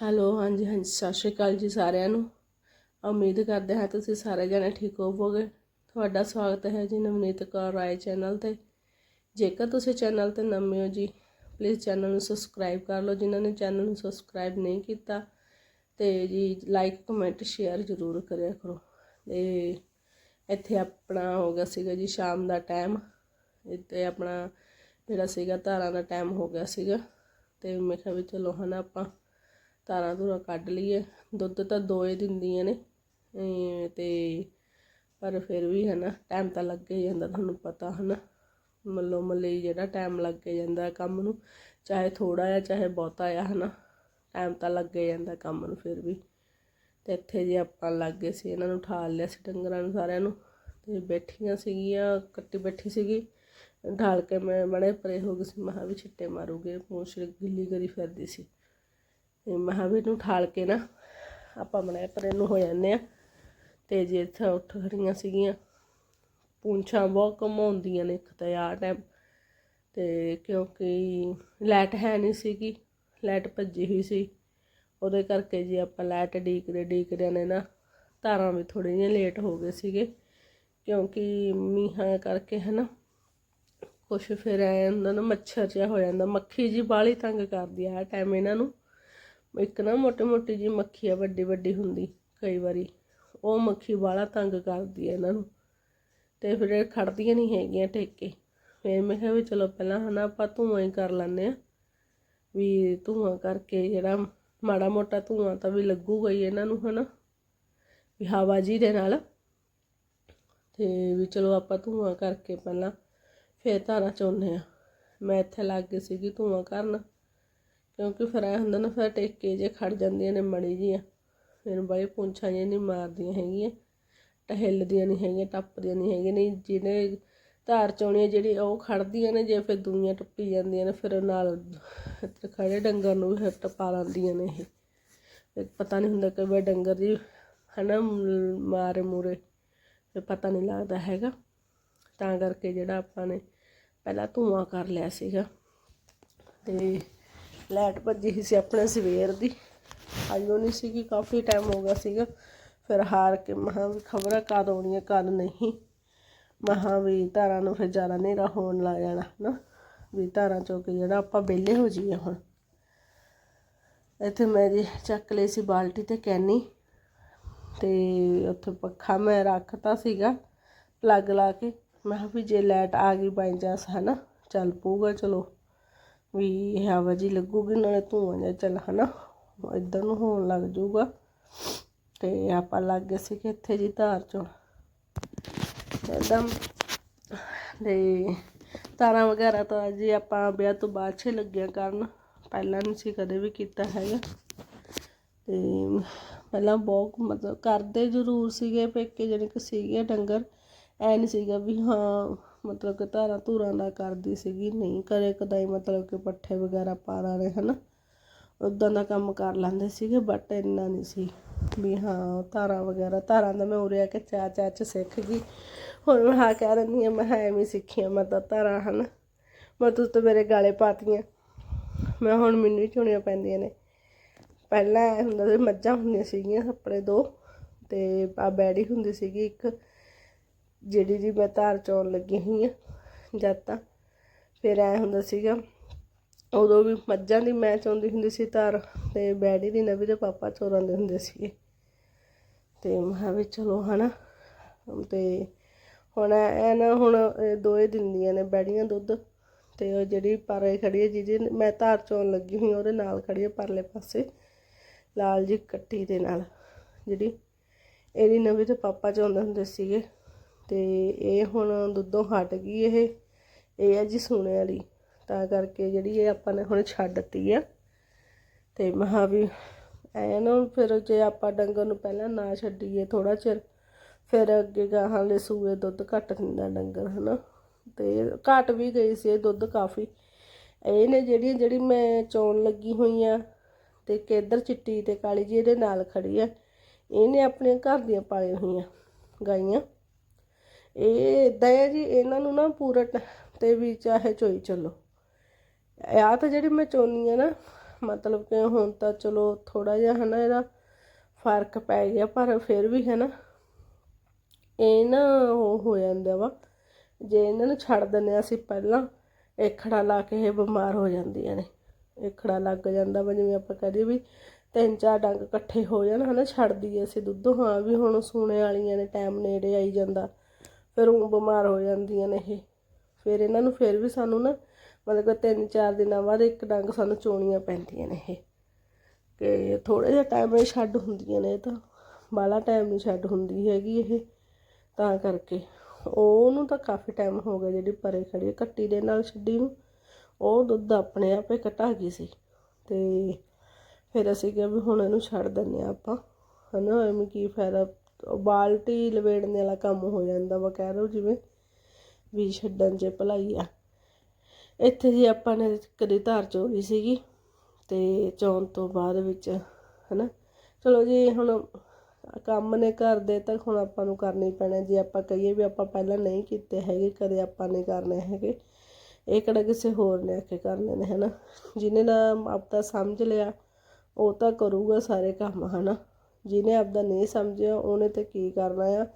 Hello, ਹਾਂਜੀ ਹਾਂਜੀ, ਸਤਿ ਸ਼੍ਰੀ ਅਕਾਲ ਜੀ ਸਾਰਿਆਂ ਨੂੰ। ਉਮੀਦ ਕਰਦੇ ਹਾਂ ਤੁਸੀਂ ਸਾਰੇ ਜਣੇ ਠੀਕ ਹੋਵੋਗੇ। ਤੁਹਾਡਾ ਸਵਾਗਤ ਹੈ ਜੀ ਨਵਨੀਤ ਕੌਰ ਰਾਏ ਚੈਨਲ ਤੇ। ਜੇਕਰ ਤੁਸੀਂ ਚੈਨਲ ਤੇ ਨਵੇਂ ਹੋ ਜੀ ਪਲੀਜ਼ ਚੈਨਲ ਨੂੰ ਸਬਸਕ੍ਰਾਈਬ ਕਰ ਲਓ। ਜਿਨ੍ਹਾਂ ਨੇ ਚੈਨਲ ਨੂੰ ਸਬਸਕ੍ਰਾਈਬ ਨਹੀਂ ਕੀਤਾ, ਤੇ ਜੀ ਲਾਈਕ ਕਮੈਂਟ ਸ਼ੇਅਰ ਜ਼ਰੂਰ ਕਰਿਆ ਕਰੋ। ਤੇ ਇੱਥੇ ਆਪਣਾ ਹੋ ਗਿਆ ਸੀਗਾ ਜੀ ਸ਼ਾਮ ਦਾ ਟਾਈਮ ਇੱਥੇ ਆਪਣਾ ਜਿਹੜਾ ਸੀਗਾ ਧਾਰਾਂ ਦਾ ਟਾਈਮ ਹੋ ਗਿਆ ਸੀਗਾ। ਤੇ ਮੈਂ ਕਿਹਾ ਵੀ ਚਲੋ ਹਨਾ ਆਪਾਂ ਧਾਰਾਂ ਧੂਰਾ ਕੱਢ ਲਈਏ। ਦੁੱਧ ਤਾਂ ਦੋ ਹੀ ਦਿੰਦੀਆਂ ਨੇ। ਅਮ ਤੇ ਪਰ ਫਿਰ ਵੀ ਹਨਾ ਟਾਈਮ ਤਾਂ ਲੱਗ ਹੀ ਜਾਂਦਾ ਤੁਹਾਨੂੰ ਪਤਾ ਹਨਾ। ਮੱਲੋ ਮੱਲੀ ਜਿਹੜਾ ਟਾਈਮ ਲੱਗ ਜਾਂਦਾ ਕੰਮ ਨੂੰ, ਚਾਹੇ ਥੋੜਾ ਆ ਚਾਹੇ ਬਹੁਤਾ ਆ ਹਨਾ। ਟਾਈਮ ਤਾਂ ਲੱਗ ਜਾਂਦਾ ਕੰਮ ਨੂੰ ਫਿਰ ਵੀ। ਤੇ ਇੱਥੇ ਜੇ ਆਪਾਂ ਲੱਗ ਗਏ ਸੀ, ਇਹਨਾਂ ਨੂੰ ਠਾਲ ਲਿਆ ਸੀ ਡੰਗਰਾਂ ਨੂੰ ਸਾਰਿਆਂ ਨੂੰ। ਤੇ ਬੈਠੀਆਂ ਸੀਗੀਆਂ, ਕੱਟੀ ਬੈਠੀ ਸੀਗੀ। ਢਾਲ ਕੇ ਮੈਂ ਬੜੇ ਪਰੇ ਹੋ ਗਈ ਸੀ ਮਹਾ ਵੀ ਛਿੱਟੇ ਮਾਰੂਗੇ, ਪੂੰਛ ਗਿੱਲੀ ਕਰੀ ਫਿਰਦੀ ਸੀ। ਤੇ ਮਹਾਵੀਰ ਨੂੰ ਠਾਲ ਕੇ ਨਾ ਆਪਾਂ ਬਣਾਏ ਪਰੇ ਨੂੰ ਹੋ ਜਾਂਦੇ ਆ। ਤੇ ਜੇ ਇੱਥੇ ਉੱਠ ਖੜੀਆਂ ਸੀਗੀਆਂ, ਪੂੰਛਾਂ ਬਹੁਤ ਘਮਾਉਂਦੀਆਂ ਨੇ ਇੱਕ ਤਾਂ ਆਹ ਟਾਈਮ ਤੇ ਕਿਉਂਕਿ ਲਾਈਟ ਹੈ ਨਹੀਂ ਸੀਗੀ ਲਾਈਟ ਭੱਜੀ ਹੋਈ ਸੀ। ਉਹਦੇ ਕਰਕੇ ਜੇ ਆਪਾਂ ਲਾਈਟ ਡੀਕਦੇ ਡੀਕਦੇ ਨੇ ਨਾ ਤਾਰਾਂ ਵੀ ਥੋੜ੍ਹੀਆਂ ਜਿਹੀਆਂ ਲੇਟ ਹੋ ਗਏ ਸੀਗੇ। ਕਿਉਂਕਿ ਮੀਂਹਾਂ ਕਰਕੇ ਹਨਾ ਕੁਛ ਫਿਰ ਐ ਹੁੰਦਾ ਨਾ, ਮੱਛਰ ਜਿਹਾ ਹੋ ਜਾਂਦਾ। ਮੱਖੀ ਜੀ ਬਾਹਲੀ ਤੰਗ ਕਰਦੀ ਆ ਟਾਈਮ ਇਹਨਾਂ ਨੂੰ। ਇੱਕ ਨਾ ਮੋਟੀ ਮੋਟੀ ਜੀ ਮੱਖੀ ਆ, ਵੱਡੀ ਵੱਡੀ ਹੁੰਦੀ ਕਈ ਵਾਰੀ। ਉਹ ਮੱਖੀ ਬਾਹਲਾ ਤੰਗ ਕਰਦੀ ਆ ਇਹਨਾਂ ਨੂੰ ਤੇ ਫਿਰ ਇਹ ਖੜਦੀਆਂ ਨਹੀਂ ਹੈਗੀਆਂ ਟੇਕੇ ਫਿਰ ਮੈਂ ਕਿਹਾ ਵੀ ਚਲੋ ਪਹਿਲਾਂ ਹਨਾ ਆਪਾਂ ਧੂਆਂ ਹੀ ਕਰ ਲੈਂਦੇ ਆ ਵੀ ਧੂਆਂ ਕਰਕੇ ਜਿਹੜਾ ਮਾੜਾ ਮੋਟਾ ਧੂਆਂ ਤਾਂ ਵੀ ਲੱਗੂਗਾ ਹੀ ਇਹਨਾਂ ਨੂੰ ਹਨਾ, ਵੀ ਹਵਾ ਜੀ ਦੇ ਨਾਲ। ਤੇ ਵੀ ਚਲੋ ਆਪਾਂ ਧੂਆਂ ਕਰਕੇ ਪਹਿਲਾਂ ਫਿਰ ਧਾਰਾਂ ਚੋਂਦੇ ਆ ਮੈਂ ਇੱਥੇ ਲੱਗ ਗਈ ਸੀਗੀ ਧੂਆਂ ਕਰਨ। ਕਿਉਂਕਿ ਫਿਰ ਐ ਹੁੰਦਾ ਨਾ, ਫਿਰ ਟੇਕੇ ਜੇ ਖੜ ਜਾਂਦੀਆਂ ਨੇ ਮੜੀ ਜੀਆਂ। ਫਿਰ ਬਾਈ ਪੁੰਛਾਂ ਜਿਹੀਆਂ ਨਹੀਂ ਮਾਰਦੀਆਂ ਹੈਗੀਆਂ ਟਹਿਲਦੀਆਂ ਨਹੀਂ ਹੈਗੀਆਂ, ਟੱਪਦੀਆਂ ਨਹੀਂ ਹੈਗੀਆਂ। ਨਹੀਂ, ਜਿਹਨੇ ਧਾਰ ਚੋਣੀ ਜਿਹੜੀ ਉਹ ਖੜਦੀਆਂ ਨੇ, ਜੇ ਫਿਰ ਦੂਈਆਂ ਟੱਪੀ ਜਾਂਦੀਆਂ ਨੇ, ਫਿਰ ਨਾਲ ਇੱਥੇ ਖੜੇ ਡੰਗਰ ਨੂੰ ਵੀ ਫਿਰ ਟਪਾ ਲੈਂਦੀਆਂ ਨੇ ਇਹ। ਪਤਾ ਨਹੀਂ ਹੁੰਦਾ ਕਿ ਵੀ ਡੰਗਰ ਜੀ ਹਨਾ, ਮਾਰੇ ਮੂਰੇ, ਫਿਰ ਪਤਾ ਨਹੀਂ ਲੱਗਦਾ ਹੈਗਾ। ਤਾਂ ਕਰਕੇ ਜਿਹੜਾ ਆਪਾਂ ਨੇ ਪਹਿਲਾਂ ਧੂਆਂ ਕਰ ਲਿਆ ਸੀਗਾ। ਤੇ ਲਾਈਟ ਭੱਜੀ ਸੀ ਆਪਣੇ ਸਵੇਰ ਦੀ। ਆਈਓ ਨਹੀਂ ਸੀਗੀ, ਕਾਫੀ ਟਾਈਮ ਹੋ ਗਿਆ ਸੀਗਾ। ਫਿਰ ਹਾਰ ਕੇ ਮਹਾਂ ਵੀ ਖਬਰਾਂ ਕਦ ਆਉਣੀ ਹੈ ਕਦ ਨਹੀਂ। ਮਹਾਂ ਵੀ ਧਾਰਾਂ ਨੂੰ ਫਿਰ ਜ਼ਿਆਦਾ ਹਨੇਰਾ ਹੋਣ ਲੱਗ ਜਾਣਾ ਨਾ, ਵੀ ਧਾਰਾਂ ਚੋਂ ਕੇ ਜਿਹੜਾ ਆਪਾਂ ਵਿਹਲੇ ਹੋ ਜਾਈਏ ਹੁਣ। ਇੱਥੇ ਮੈਂ ਜੀ ਚੱਕ ਲਈ ਸੀ ਬਾਲਟੀ ਤੇ ਕੈਨੀ, ਤੇ ਉੱਥੇ ਪੱਖਾ ਮੈਂ ਰੱਖਤਾ ਸੀਗਾ ਪਲੱਗ ਲਾ ਕੇ। ਮੈਂ ਕਿਹਾ ਵੀ ਜੇ ਲਾਈਟ ਆ ਗਈ ਬਾਈ ਚਾਂਸ ਹਨਾ, ਚੱਲ ਪਊਗਾ, ਚਲੋ। ਵੀ ਹਵਾ ਜੀ ਲੱਗੂਗੀ, ਨਾਲੇ ਧੂਆਂ ਜਿਹਾ ਚੱਲ, ਹਨਾ? ਇੱਧਰ ਨੂੰ ਹੋਣ ਲੱਗ ਜਾਊਗਾ। ਤੇ ਆਪਾਂ ਲੱਗ ਗਏ ਸੀ ਕਿ ਇੱਥੇ ਜੀ ਧਾਰ ਚੋਂ ਇੱਕਦਮ ਤੇ ਤਾਰਾਂ ਵਗੈਰਾ ਤਾਂ ਜੀ ਆਪਾਂ ਵਿਆਹ ਤੋਂ ਬਾਅਦ 'ਚ ਲੱਗਿਆ ਕਰਨ। ਪਹਿਲਾਂ ਨਹੀਂ ਸੀ ਕਦੇ ਵੀ ਕੀਤਾ ਹੈਗਾ। ਤੇ ਪਹਿਲਾਂ ਬਹੁਤ ਮਤਲਬ ਕਰਦੇ ਜ਼ਰੂਰ ਸੀਗੇ, ਪੇਕੇ ਜਾਣੀ ਕਿ ਸੀਗੇ ਡੰਗਰ। ਐ ਨਹੀਂ ਸੀਗਾ ਵੀ ਹਾਂ ਮਤਲਬ ਕਿ ਧਾਰਾਂ ਧੂਰਾਂ ਦਾ ਕਰਦੀ ਸੀਗੀ, ਨਹੀਂ ਕਦੇ ਕਦਾਈ ਮਤਲਬ ਕਿ ਪੱਠੇ ਵਗੈਰਾ ਪਾ ਲਾਣੇ ਹਨਾ। ਉਦਾਂ ਦਾ ਕੰਮ ਕਰ ਲੈਂਦੇ ਸੀਗੇ ਬਟ ਇੰਨਾ ਨਹੀਂ ਸੀ ਵੀ ਹਾਂ, ਧਾਰਾਂ ਵਗੈਰਾ, ਧਾਰਾਂ ਦਾ ਮੈਂ ਉਰੇ ਆ ਕੇ ਚਾ ਚਾ ਚ ਸਿੱਖ ਗਈ। ਹੁਣ ਮੈਂ ਹਾਂ ਕਹਿ ਰਹੀ ਹਾਂ, ਮੈਂ ਐਵੇਂ ਸਿੱਖੀਆਂ ਮੈਂ ਤਾਂ ਧਾਰਾਂ, ਹਨ। ਮੈਂ ਤੂੰ ਤਾਂ ਮੇਰੇ ਗਾਲੇ ਪਾਤੀਆਂ। ਮੈਂ ਹੁਣ ਮੈਨੂੰ ਹੀ ਚੁਣੀਆਂ ਪੈਂਦੀਆਂ ਨੇ। ਪਹਿਲਾਂ ਇਹ ਹੁੰਦਾ ਸੀ, ਮੱਝਾਂ ਹੁੰਦੀਆਂ ਸੀਗੀਆਂ ਆਪਣੇ ਦੋ ਤੇ ਆ ਬੈੜੀ ਹੁੰਦੀ ਸੀਗੀ ਇੱਕ। ਜਿਹੜੀ ਦੀ ਮੈਂ ਧਾਰ ਚੋਣ ਲੱਗੀ ਹੋਈ ਆ, ਜਦ ਤਾਂ। ਫਿਰ ਐ ਹੁੰਦਾ ਸੀਗਾ, ਉਦੋਂ ਵੀ ਮੱਝਾਂ ਦੀ ਮੈਂ ਚੋਂਦੀ ਹੁੰਦੀ ਸੀ ਧਾਰ ਤੇ ਬੈੜੀ ਦੀ ਨਵੀਂ ਦੇ ਪਾਪਾ ਚੋਰਾਂ ਦੇ ਹੁੰਦੇ ਸੀਗੇ। ਤੇ ਮੈਂ ਕਿਹਾ ਵੀ ਚਲੋ ਹਨਾ, ਤੇ ਹੁਣ ਐ ਨਾ ਹੁਣ ਇਹ ਦੋਏ ਦਿੰਦੀਆਂ ਨੇ ਬੈੜੀਆਂ ਦੁੱਧ ਤੇ ਉਹ ਜਿਹੜੀ ਪਰੇ ਖੜੀ ਹੈ ਜਿਹਦੇ ਮੈਂ ਧਾਰ ਚੋਣ ਲੱਗੀ ਹੋਈ ਉਹਦੇ ਨਾਲ ਖੜੀ ਹੈ ਪਰਲੇ ਪਾਸੇ, ਲਾਲ ਜੀ ਕੱਟੀ ਦੇ ਨਾਲ। ਜਿਹੜੀ ਇਹਦੀ ਨਵੀਂ ਤੇ ਪਾਪਾ ਚੋਂਦੇ ਹੁੰਦੇ ਸੀਗੇ। ਤੇ ਇਹ ਹੁਣ ਦੁੱਧੋਂ ਹਟ ਗਈ ਇਹ। ਇਹ ਹੈ ਜੀ ਸੋਨੇ ਵਾਲੀ। ਤਾਂ ਕਰਕੇ ਜਿਹੜੀ ਇਹ ਆਪਾਂ ਨੇ ਹੁਣ ਛੱਡ ਦਿੱਤੀ ਆ। ਤੇ ਮਹਾ ਵੀ ਐ ਨਾ ਫਿਰ ਜੇ ਆਪਾਂ ਡੰਗਰ ਨੂੰ ਪਹਿਲਾਂ ਨਾ ਛੱਡੀਏ ਥੋੜਾ ਚਿਰ, ਫਿਰ ਅੱਗੇ ਗਾਹਾਂ ਦੇ ਸੂਏ ਦੁੱਧ ਘੱਟ ਦਿੰਦਾ ਡੰਗਰ, ਹਨਾ। ਤੇ ਘਟ ਵੀ ਗਈ ਸੀ ਇਹ ਦੁੱਧ ਕਾਫੀ। ਇਹ ਨੇ ਜਿਹੜੀਆਂ, ਜਿਹੜੀ ਮੈਂ ਚੋਣ ਲੱਗੀ ਹੋਈ ਆ ਤੇ ਕੇਦਰ ਚਿੱਟੀ ਤੇ ਕਾਲੀ ਜੀ ਇਹਦੇ ਨਾਲ ਖੜੀ ਆ। ਇਹਨੇ ਆਪਣੇ ਘਰ ਦੀਆਂ ਪਾਲੀਆਂ ਹੋਈਆਂ ਗਾਈਆਂ। ਇਹ ਇਦਾਂ ਹੈ ਜੀ, ਇਹਨਾਂ ਨੂੰ ਨਾ ਪੂਰਾ ਟ- ਤੇ ਵੀ ਚਾਹੇ ਚੋਈ ਚੱਲੋ। ਆਹ ਤਾਂ ਜਿਹੜੀ ਮੈਂ ਚੋਨੀ ਆ ਨਾ, ਮਤਲਬ ਕਿ ਹੁਣ ਤਾਂ ਚਲੋ ਥੋੜਾ ਜਿਹਾ ਹਨਾ ਇਹਦਾ ਫ਼ਰਕ ਪੈ ਗਿਆ, ਪਰ ਫਿਰ ਵੀ ਹੈ ਨਾ ਇਹ ਨਾ ਉਹ ਹੋ ਜਾਂਦਾ ਵਾ, ਜੇ ਇਹਨਾਂ ਨੂੰ ਛੱਡ ਦਿੰਦੇ ਹਾਂ ਅਸੀਂ ਪਹਿਲਾਂ, ਏਖੜਾ ਲਾ ਕੇ ਇਹ ਬਿਮਾਰ ਹੋ ਜਾਂਦੀਆਂ ਨੇ। ਏਖੜਾ ਲੱਗ ਜਾਂਦਾ ਵਾ, ਜਿਵੇਂ ਆਪਾਂ ਕਹਦੇ ਵੀ ਤਿੰਨ ਚਾਰ ਡੰਗ ਇਕੱਠੇ ਹੋ ਜਾਣ ਹਨਾ, ਛੱਡ ਦਈਏ ਅਸੀਂ ਦੁੱਧ, ਹਾਂ ਵੀ ਹੁਣ ਸੂਣੇ ਵਾਲੀਆਂ ਨੇ, ਟਾਈਮ ਨੇੜੇ ਆਈ ਜਾਂਦਾ। ਫਿਰ ਉਹ ਬਿਮਾਰ ਹੋ ਜਾਂਦੀਆਂ ਨੇ ਇਹ। ਫਿਰ ਇਹਨਾਂ ਨੂੰ ਫਿਰ ਵੀ ਸਾਨੂੰ ਨਾ ਮਤਲਬ ਕਿ ਤਿੰਨ ਚਾਰ ਦਿਨਾਂ ਬਾਅਦ ਇੱਕ ਡੰਗ ਸਾਨੂੰ ਚੋਣੀਆਂ ਪੈਂਦੀਆਂ ਨੇ ਇਹ। ਕਿ ਥੋੜਾ ਜਿਹਾ ਟਾਈਮ ਇਹ ਛੱਡ ਹੁੰਦੀਆਂ ਨੇ ਇਹ ਤਾਂ। ਬਾਲਾ ਟਾਈਮ ਨਹੀਂ ਛੱਡ ਹੁੰਦੀ ਹੈਗੀ ਇਹ। ਤਾਂ ਕਰਕੇ ਉਹਨੂੰ ਤਾਂ ਕਾਫੀ ਟਾਈਮ ਹੋ ਗਿਆ ਜਿਹੜੀ ਪਰੇ ਖੜੀ ਹੈ, ਕੱਟੀ ਦੇ ਨਾਲ ਛੱਡੀ ਨੂੰ ਉਹ ਦੁੱਧ ਆਪਣੇ ਆਪੇ ਘਟਾ ਗਈ ਸੀ। ਤੇ ਫਿਰ ਅਸੀਂ ਕਿਹਾ ਵੀ ਹੁਣ ਇਹਨੂੰ ਛੱਡ ਦਿੰਦੇ ਆ ਆਪਾਂ। ਹਨਾ ਐਵੇਂ ਕੀ ਫਾਇਦਾ ਬਾਲਟੀ ਲਵੇੜਨ ਵਾਲਾ ਕੰਮ ਹੋ ਜਾਂਦਾ ਵਾ, ਕਹਿ ਲਓ ਜਿਵੇਂ ਵੀ ਛੱਡਣ 'ਚ ਭਲਾਈ ਆ। ਇੱਥੇ ਜੀ ਆਪਾਂ ਨੇ ਕਦੇ ਧਾਰ ਚੋਰੀ ਸੀਗੀ ਤੇ ਚੌਣ ਤੋਂ ਬਾਅਦ ਵਿੱਚ, ਹਨਾ? ਚਲੋ ਜੀ, ਹੁਣ ਕੰਮ ਨੇ ਘਰ ਦੇ ਤਾਂ ਹੁਣ ਆਪਾਂ ਨੂੰ ਕਰਨੇ ਹੀ ਪੈਣਾ। ਜੇ ਆਪਾਂ ਕਹੀਏ ਵੀ ਆਪਾਂ ਪਹਿਲਾਂ ਨਹੀਂ ਕੀਤੇ ਹੈਗੇ, ਕਦੇ ਆਪਾਂ ਨਹੀਂ ਕਰਨੇ ਹੈਗੇ। ਇਹ ਕਿਹੜਾ ਕਿਸੇ ਹੋਰ ਨੇ ਆ ਕੇ ਕਰਨੇ ਨੇ, ਹਨਾ? ਜਿਹਨੇ ਨਾ ਆਪਦਾ ਸਮਝ ਲਿਆ, ਉਹ ਤਾਂ ਕਰੂਗਾ ਸਾਰੇ ਕੰਮ, ਹਨਾ? ਜਿਹਨੇ ਆਪਦਾ ਨਹੀਂ ਸਮਝਿਆ, ਉਹਨੇ ਤੇ ਕੀ ਕਰਨਾ ਆ?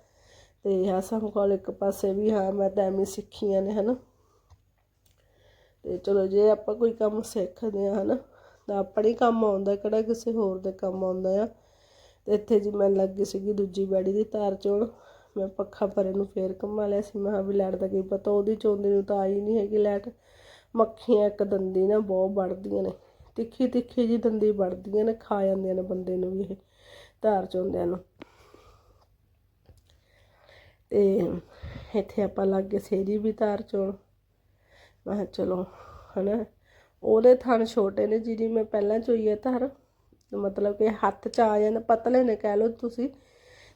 ਤੇ ਹਸਮ ਕੋਲ ਇੱਕ ਪਾਸੇ ਵੀ ਹਾਂ, ਮੈਂ ਤਾਂ ਐਵੇਂ ਸਿੱਖੀਆਂ ਨੇ, ਹਨਾ? ਤੇ ਚਲੋ, ਜੇ ਆਪਾਂ ਕੋਈ ਕੰਮ ਸਿੱਖਦੇ ਆ, ਹਨਾ? ਤਾਂ ਆਪਣੇ ਕੰਮ ਆਉਂਦਾ, ਕਿਹੜਾ ਕਿਸੇ ਹੋਰ ਦੇ ਕੰਮ ਆਉਂਦਾ ਆ? ਤੇ ਇੱਥੇ ਜੀ ਮੈਂ ਲੱਗੀ ਸੀਗੀ ਦੂਜੀ ਬੈੜੀ ਦੀ ਤਾਰ ਚੋਣ। ਮੈਂ ਪੱਖਾ ਪਰੇ ਨੂੰ ਫੇਰ ਘੁੰਮਾ ਲਿਆ ਸੀ, ਮੈਂ ਕਿਹਾ ਵੀ ਲੈਟ ਦਾ ਕੀ ਪਤਾ, ਉਹਦੀ ਚੋਂਦੀ ਨੂੰ ਤਾਂ ਆਈ ਨਹੀਂ ਹੈਗੀ ਲੈਟ। ਮੱਖੀਆਂ ਇੱਕ ਦੰਦੀ ਨਾ ਬਹੁਤ ਵੜਦੀਆਂ ਨੇ। ਤਿੱਖੀ ਤਿੱਖੀ ਜੀ ਦੰਦੀ ਵੜਦੀਆਂ ਨੇ, ਖਾ ਜਾਂਦੀਆਂ ਨੇ ਬੰਦੇ ਨੂੰ ਵੀ ਇਹ। ਧਾਰ ਚੋਂਦਿਆਂ ਨੂੰ। ਤੇ ਇੱਥੇ ਆਪਾਂ ਲੱਗ ਲੱਗੇ ਸੇਰੀ ਵੀ ਧਾਰ ਚੋਣ ਮੈਂ ਕਿਹਾ ਚਲੋ, ਹਨਾ। ਉਹਦੇ ਥਣ ਛੋਟੇ ਨੇ ਜਿਹਦੀ ਮੈਂ ਪਹਿਲਾਂ ਚੋਈ ਹੈ ਧਾਰ। ਮਤਲਬ ਕਿ ਹੱਥ ਚ ਆ ਜਾਂਦੇ, ਪਤਲੇ ਨੇ ਕਹਿ ਲਓ ਤੁਸੀਂ।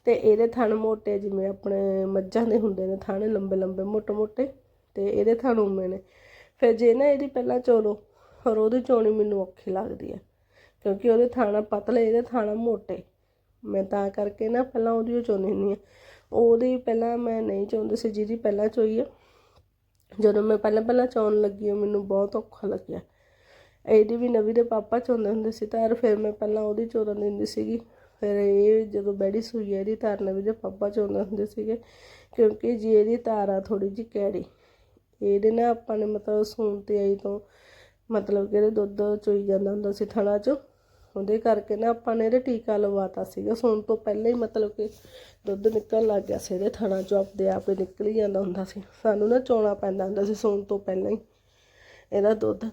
ਤੇ ਇਹਦੇ ਥਣ ਮੋਟੇ ਜਿਵੇਂ ਆਪਣੇ ਮੱਝਾਂ ਦੇ ਹੁੰਦੇ ਨੇ ਥਣ, ਲੰਬੇ ਲੰਬੇ, ਮੋਟੇ ਮੋਟੇ। ਤੇ ਇਹਦੇ ਥਣ ਉਵੇਂ ਨੇ। ਫਿਰ ਜੇ ਨਾ ਇਹਦੀ ਪਹਿਲਾਂ ਚੋਲੋ ਫਿਰ ਉਹਦੀ ਚੋਣੀ ਮੈਨੂੰ ਔਖੀ ਲੱਗਦੀ ਹੈ ਕਿਉਂਕਿ ਉਹਦੇ ਥਾਣਾ ਪਤਲੇ, ਇਹਦੇ ਥਾਣਾ ਮੋਟੇ। ਮੈਂ ਤਾਂ ਕਰਕੇ ਨਾ ਪਹਿਲਾਂ ਉਹਦੀ ਓ ਚੋਣੀ ਹੁੰਦੀ ਹਾਂ। ਉਹਦੀ ਪਹਿਲਾਂ ਮੈਂ ਨਹੀਂ ਚਾਹੁੰਦੀ ਸੀ, ਜਿਹਦੀ ਪਹਿਲਾਂ ਚੋਈ ਆ। ਜਦੋਂ ਮੈਂ ਪਹਿਲਾਂ ਪਹਿਲਾਂ ਚੋਣ ਲੱਗੀ ਮੈਨੂੰ ਬਹੁਤ ਔਖਾ ਲੱਗਿਆ। ਇਹਦੀ ਵੀ ਨਵੀਂ ਦੇ ਪਾਪਾ ਚੋਂਦੇ ਹੁੰਦੇ ਸੀ ਤਾਂ ਫਿਰ ਮੈਂ ਪਹਿਲਾਂ ਉਹਦੀ ਚੋਰਨ ਦਿੰਦੀ ਸੀਗੀ। ਫਿਰ ਇਹ ਜਦੋਂ ਬੈੜੀ ਸੂਈ ਹੈ ਇਹਦੀ ਤਾਰ ਨਵੀਂ ਦੇ ਪਾਪਾ ਚੋਂਦੇ ਹੁੰਦੇ ਸੀਗੇ। ਕਿਉਂਕਿ ਜੀ ਇਹਦੀ ਤਾਰ ਆ ਥੋੜੀ ਜਿਹੀ ਕੈੜੀ। ਇਹਦੇ ਨਾਲ ਆਪਾਂ ਨੇ ਮਤਲਬ ਸੂਣ ਤੇ ਆਈ ਤੋਂ ਮਤਲਬ ਕਿ ਇਹਦੇ ਦੁੱਧ ਚੋਈ ਜਾਂਦਾ ਹੁੰਦਾ ਸੀ ਥਣਾ 'ਚੋਂ। ਉਹਦੇ ਕਰਕੇ ਨਾ ਆਪਾਂ ਨੇ ਇਹਦੇ ਟੀਕਾ ਲਵਾਤਾ ਸੀਗਾ। ਸੌਣ ਤੋਂ ਪਹਿਲਾਂ ਹੀ ਮਤਲਬ ਕਿ ਦੁੱਧ ਨਿਕਲਣ ਲੱਗ ਗਿਆ ਸੀ ਇਹਦੇ ਥਣਾ 'ਚੋਂ ਆਪਦੇ ਆਪ ਹੀ ਨਿਕਲ ਹੀ ਜਾਂਦਾ ਹੁੰਦਾ ਸੀ। ਸਾਨੂੰ ਨਾ ਚੋਣਾ ਪੈਂਦਾ ਹੁੰਦਾ ਸੀ ਸੌਣ ਤੋਂ ਪਹਿਲਾਂ ਹੀ ਇਹਦਾ ਦੁੱਧ।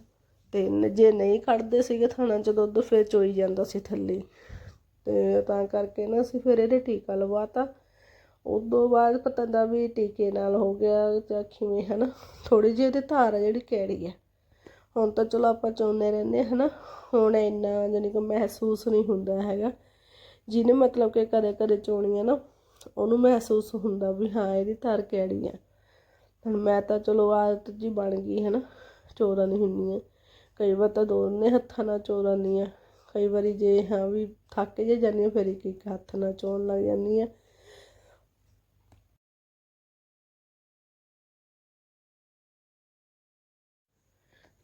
ਤੇ ਜੇ ਨਹੀਂ ਕੱਢਦੇ ਸੀਗੇ ਥਣਾ 'ਚ ਦੁੱਧ, ਫਿਰ ਚੋਈ ਜਾਂਦਾ ਸੀ ਥੱਲੇ। ਤੇ ਤਾਂ ਕਰਕੇ ਨਾ ਅਸੀਂ ਫਿਰ ਇਹਦੇ ਟੀਕਾ ਲਵਾਤਾ। ਉਦੋਂ ਬਾਅਦ ਪਤਾ ਦਾ ਵੀ ਟੀਕੇ ਨਾਲ ਹੋ ਗਿਆ ਜਾਂ ਕਿਵੇਂ, ਹਨਾ? ਥੋੜੀ ਜਿਹੀ ਇਹਦੀ ਧਾਰ ਆ ਜਿਹੜੀ ਕੈੜੀ ਹੈ ਹੁਣ ਤਾਂ ਚਲੋ ਆਪਾਂ ਚਾਹੁੰਦੇ ਰਹਿੰਦੇ ਹਾਂ ਨਾ ਹੁਣ ਇੰਨਾ ਜਾਨੀ ਕਿ ਮਹਿਸੂਸ ਨਹੀਂ ਹੁੰਦਾ ਹੈਗਾ। ਜਿਹਨੇ ਮਤਲਬ ਕਿ ਕਦੇ ਕਦੇ ਚੋਣੀ ਹੈ ਨਾ, ਉਹਨੂੰ ਮਹਿਸੂਸ ਹੁੰਦਾ ਵੀ ਹਾਂ, ਇਹਦੀ ਧਾਰ ਕਿਹੜੀ ਆ? ਹੁਣ ਮੈਂ ਤਾਂ ਚਲੋ ਆਦਤ ਜੀ ਬਣ ਗਈ ਹੈ ਨਾ ਚੋਰਾਂ ਨਹੀਂ ਹੁੰਦੀ ਹੈ ਕਈ ਵਾਰ ਤਾਂ ਦੋਨੇ ਹੱਥਾਂ ਨਾਲ ਚੋਰਾਨੀ ਆ ਕਈ ਵਾਰੀ ਜੇ ਹਾਂ ਵੀ ਥੱਕ ਜੇ ਜਾਂਦੀ ਹਾਂ ਫਿਰ ਇੱਕ ਇੱਕ ਹੱਥ ਨਾਲ ਚੋਣ ਲੱਗ ਜਾਂਦੀ ਆ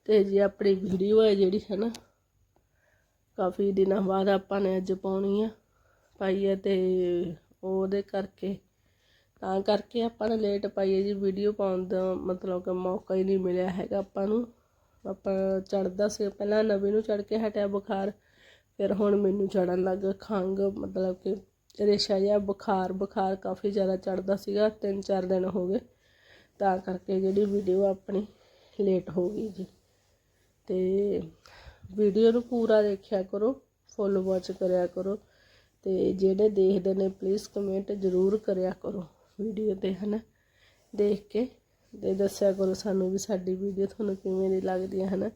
ਤੇ ਜੀ ਆਪਣੀ ਵੀਡੀਓ ਹੈ ਜਿਹੜੀ ਹੈ ਨਾ ਕਾਫੀ ਦਿਨਾਂ ਬਾਅਦ ਆਪਾਂ ਨੇ ਅੱਜ ਪਾਉਣੀ ਆ, ਪਾਈ ਹੈ ਤੇ ਉਹਦੇ ਕਰਕੇ, ਤਾਂ ਕਰਕੇ ਆਪਾਂ ਨੇ ਲੇਟ ਪਾਈ ਹੈ ਜੀ ਵੀਡੀਓ ਪਾਉਣ ਦਾ ਮਤਲਬ ਕਿ ਮੌਕਾ ਹੀ ਨਹੀਂ ਮਿਲਿਆ ਹੈਗਾ ਆਪਾਂ ਨੂੰ। ਆਪਾਂ ਚੜਦਾ ਸੀ, ਪਹਿਲਾਂ ਨਵੀਂ ਨੂੰ ਚੜ ਕੇ ਹਟਿਆ ਬੁਖਾਰ, ਫਿਰ ਹੁਣ ਮੈਨੂੰ ਚੜਨ ਲੱਗ ਖੰਗ ਮਤਲਬ ਕਿ ਰੇਸ਼ਾ ਜਿਹਾ ਬੁਖਾਰ ਬੁਖਾਰ ਕਾਫੀ ਜ਼ਿਆਦਾ ਚੜਦਾ ਸੀਗਾ, ਤਿੰਨ ਚਾਰ ਦਿਨ ਹੋ ਗਏ, ਤਾਂ ਕਰਕੇ ਜਿਹੜੀ ਵੀਡੀਓ ਆਪਣੀ ਲੇਟ ਹੋ ਗਈ ਜੀ। ਤੇ ਵੀਡੀਓ ਨੂੰ ਪੂਰਾ ਦੇਖਿਆ ਕਰੋ ਫੁੱਲ ਵਾਚ ਕਰਿਆ ਕਰੋ ਤੇ ਜਿਹੜੇ ਦੇਖਦੇ ਨੇ ਪਲੀਜ਼ ਕਮੈਂਟ ਜ਼ਰੂਰ ਕਰਿਆ ਕਰੋ ਵੀਡੀਓ ਤੇ, ਹਨਾ? ਦੇਖ ਕੇ ਤੇ ਦੱਸਿਆ ਕਰੋ ਸਾਨੂੰ ਵੀ ਸਾਡੀ ਵੀਡੀਓ ਤੁਹਾਨੂੰ ਕਿਵੇਂ ਦੀ ਲੱਗਦੀ ਹੈ ਹਨਾ?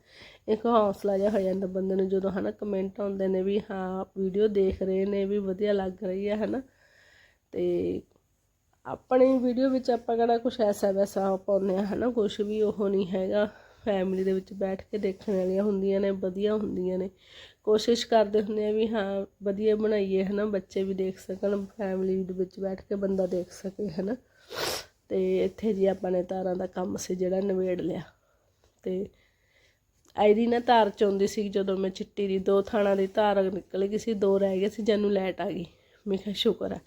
ਇੱਕ ਹੌਸਲਾ ਜਿਹਾ ਹੋ ਜਾਂਦਾ ਬੰਦੇ ਨੂੰ ਜਦੋਂ, ਹਨਾ ਕਮੈਂਟ ਆਉਂਦੇ ਨੇ ਵੀ, ਹਾਂ ਵੀਡੀਓ ਦੇਖ ਰਹੇ ਨੇ ਵੀ ਵਧੀਆ ਲੱਗ ਰਹੀ ਹੈ ਹਨਾ? ਤੇ ਆਪਣੀ ਵੀਡੀਓ ਵਿੱਚ ਆਪਾਂ ਕਿਹੜਾ ਕੁਝ ਐਸਾ ਵੈਸਾ ਪਾਉਂਦੇ ਆ, ਹਨਾ? ਕੁਝ ਵੀ ਉਹ ਨਹੀਂ ਹੈਗਾ। ਫੈਮਿਲੀ ਦੇ ਵਿੱਚ ਬੈਠ ਕੇ ਦੇਖਣ ਵਾਲੀਆਂ ਹੁੰਦੀਆਂ ਨੇ, ਵਧੀਆ ਹੁੰਦੀਆਂ ਨੇ। ਕੋਸ਼ਿਸ਼ ਕਰਦੇ ਹੁੰਦੇ ਆ ਵੀ ਹਾਂ, ਵਧੀਆ ਬਣਾਈਏ, ਹਨਾ, ਬੱਚੇ ਵੀ ਦੇਖ ਸਕਣ ਫੈਮਿਲੀ ਦੇ ਵਿੱਚ ਬੈਠ ਕੇ ਬੰਦਾ ਦੇਖ ਸਕੇ, ਹਨਾ। ਤੇ ਇੱਥੇ ਜੀ ਆਪਾਂ ਨੇ ਤਾਰਾਂ ਦਾ ਕੰਮ ਸੀ ਜਿਹੜਾ ਨਿਬੇੜ ਲਿਆ। ਤੇ ਇਹਦੀ ਨਾ ਤਾਰ ਚੋਂਦੀ ਸੀ ਜਦੋਂ ਮੈਂ ਚਿੱਟੀ ਦੀ ਦੋ ਥਾਣਾ ਦੀ ਤਾਰ ਨਿਕਲ ਗਈ ਸੀ, ਦੋ ਰਹਿ ਗਏ ਸੀ, ਜਾਨੂੰ ਲੈਟ ਆ ਗਈ। ਮੈਂ ਕਿਹਾ, ਸ਼ੁਕਰ ਆ।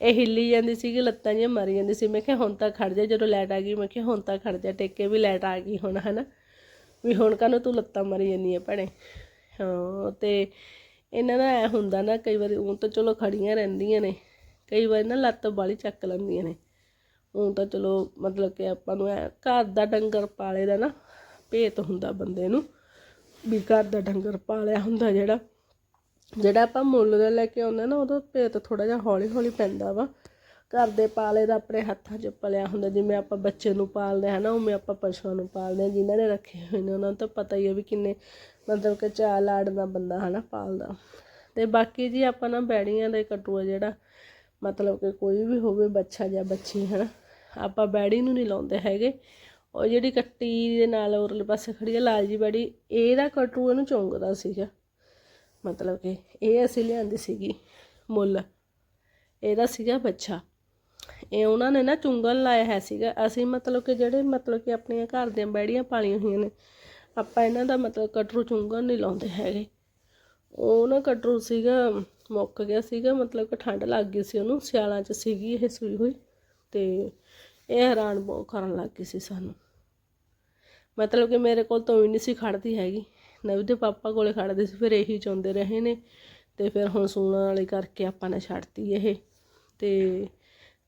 ਇਹ ਹਿੱਲੀ ਜਾਂਦੀ ਸੀ ਕਿ ਲੱਤਾਂ ਜਿਹੀਆਂ ਮਰੀ ਜਾਂਦੀ ਸੀ। ਮੈਂ ਕਿਹਾ, ਹੁਣ ਤਾਂ ਖੜ ਜਾ, ਜਦੋਂ ਲੈਟ ਆ ਗਈ, ਮੈਂ ਕਿਹਾ, ਹੁਣ ਤਾਂ ਖੜ ਜਾ, ਟੇਕੇ ਵੀ ਲੈਟ ਆ ਗਈ ਹੁਣ, ਹਨਾ। ਵੀ ਹੁਣ ਕਾਹਨੂੰ ਤੂੰ ਲੱਤਾਂ ਮਾਰੀ ਜਾਂਦੀ ਹੈ ਭੈਣੇ? ਹਾਂ, ਤੇ ਇਹਨਾਂ ਦਾ ਐ ਹੁੰਦਾ ਨਾ, ਕਈ ਵਾਰੀ ਉਹ ਤਾਂ ਚਲੋ ਖੜੀਆਂ ਰਹਿੰਦੀਆਂ ਨੇ, ਕਈ ਵਾਰੀ ਨਾ ਲੱਤ ਬਾਲੀ ਚੱਕ ਲੈਂਦੀਆਂ ਨੇ। ਉਹ ਤਾਂ ਚਲੋ ਮਤਲਬ ਕਿ ਆਪਾਂ ਨੂੰ ਐ, ਘਰ ਦਾ ਡੰਗਰ ਪਾਲੇ ਦਾ ਨਾ ਭੇਤ ਹੁੰਦਾ ਬੰਦੇ ਨੂੰ, ਵੀ ਘਰ ਦਾ ਡੰਗਰ ਪਾਲਿਆ ਹੁੰਦਾ ਜਿਹੜਾ। ਜਿਹੜਾ ਆਪਾਂ ਮੁੱਲ ਦਾ ਲੈ ਕੇ ਆਉਂਦੇ ਨਾ, ਉਹਦਾ ਭੇਤ ਥੋੜਾ ਜਿਹਾ ਹੌਲੀ ਹੌਲੀ ਪੈਂਦਾ ਵਾ। ਘਰ ਦੇ ਪਾਲੇ ਦਾ ਆਪਣੇ ਹੱਥਾਂ 'ਚ ਪਲਿਆ ਹੁੰਦਾ, ਜਿਵੇਂ ਆਪਾਂ ਬੱਚੇ ਨੂੰ ਪਾਲਦੇ ਹਾਂ ਨਾ, ਉਵੇਂ ਆਪਾਂ ਪਸ਼ੂਆਂ ਨੂੰ ਪਾਲਦੇ ਹਾਂ, ਜਿਨ੍ਹਾਂ ਨੇ ਰੱਖੇ ਹੋਏ ਨੇ, ਉਹਨਾਂ ਨੂੰ ਤਾਂ ਪਤਾ ਹੀ ਹੈ ਵੀ ਕਿੰਨੇ ਮਤਲਬ ਕਿ ਚਾਅ ਲਾਡ ਦਾ ਬੰਦਾ ਨਾ ਪਾਲਦਾ। ਅਤੇ ਬਾਕੀ ਜੀ ਆਪਾਂ ਨਾ ਬੈੜੀਆਂ ਦੇ ਕਟੂਆ ਜਿਹੜਾ ਮਤਲਬ ਕਿ ਕੋਈ ਵੀ ਹੋਵੇ ਬੱਚਾ ਜਾਂ ਬੱਚੀ ਨਾ ਆਪਾਂ ਬੈੜੀ ਨੂੰ ਨਹੀਂ ਲਾਉਂਦੇ ਹੈਗੇ। ਉਹ ਜਿਹੜੀ ਕੱਟੀ ਦੇ ਨਾਲ ਉਰਲੇ ਪਾਸੇ ਖੜੀ ਹੈ ਲਾਲ ਜੀ ਬੈੜੀ, ਇਹਦਾ ਕਟੂ ਇਹਨੂੰ ਚੁੰਗਦਾ ਸੀਗਾ। ਮਤਲਬ ਕਿ ਇਹ ਅਸੀਂ ਲਿਆਂਦੀ ਸੀਗੀ ਮੁੱਲ, ਇਹਦਾ ਸੀਗਾ ਬੱਚਾ। ਇਹ ਉਹਨਾਂ ਨੇ ਨਾ ਚੁੰਗਲ ਲਾਇਆ ਹੈ ਸੀਗਾ। ਅਸੀਂ ਮਤਲਬ ਕਿ ਜਿਹੜੇ ਮਤਲਬ ਕਿ ਆਪਣੀਆਂ ਘਰ ਦੀਆਂ ਬੈੜੀਆਂ ਪਾਲੀਆਂ ਹੋਈਆਂ ਨੇ, ਆਪਾਂ ਇਹਨਾਂ ਦਾ ਮਤਲਬ ਕਟਰੂ ਚੁੰਗਲ ਨਹੀਂ ਲਾਉਂਦੇ ਹੈਗੇ। ਉਹ ਨਾ ਕਟਰੂ ਸੀਗਾ, ਮੁੱਕ ਗਿਆ ਸੀਗਾ, ਮਤਲਬ ਕਿ ਠੰਡ ਲੱਗ ਗਈ ਸੀ ਉਹਨੂੰ, ਸਿਆਲਾਂ 'ਚ ਸੀਗੀ ਇਹ ਸੂਈ ਹੋਈ ਤੇ ਇਹ ਹੈਰਾਨ ਬਹੁਤ ਕਰਨ ਲੱਗ ਗਈ ਸੀ ਸਾਨੂੰ। ਮਤਲਬ ਕਿ ਮੇਰੇ ਕੋਲ ਤਾਂ ਹੀ ਨਹੀਂ ਸੀ ਖੜਦੀ ਹੈਗੀ। ਨਵ ਦੇ ਪਾਪਾ ਕੋਲੇ ਖੜਦੇ ਸੀ, ਫਿਰ ਇਹੀ ਚਾਹੁੰਦੇ ਰਹੇ ਨੇ ਤੇ ਫਿਰ ਹੁਣ ਸੂਣ ਵਾਲੀ ਕਰਕੇ ਆਪਾਂ ਨੇ ਛੱਡਤੀ ਇਹ ਤੇ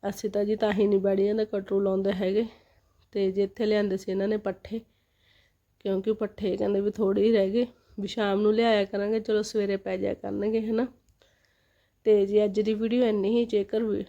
ਅਸੀਂ ਤਾਂ ਜੀ ਤਾਂ ਹੀ ਨਹੀਂ ਬੜੀਆਂ ਦਾ ਕਟਰੂ ਲਾਉਂਦੇ ਹੈਗੇ। ਅਤੇ ਜੇ ਇੱਥੇ ਲਿਆਂਦੇ ਸੀ ਇਹਨਾਂ ਨੇ ਪੱਠੇ, ਕਿਉਂਕਿ ਪੱਠੇ ਕਹਿੰਦੇ ਵੀ ਥੋੜ੍ਹੇ ਹੀ ਰਹਿ ਗਏ। ਵੀ ਸ਼ਾਮ ਨੂੰ ਲਿਆਇਆ ਕਰਾਂਗੇ, ਚਲੋ ਸਵੇਰੇ ਪੈ ਜਾਇਆ ਕਰਨਗੇ ਹੈ ਨਾ ਅਤੇ ਜੀ ਅੱਜ ਦੀ ਵੀਡੀਓ ਇੰਨੀ ਹੀ, ਜੇਕਰ ਵੀ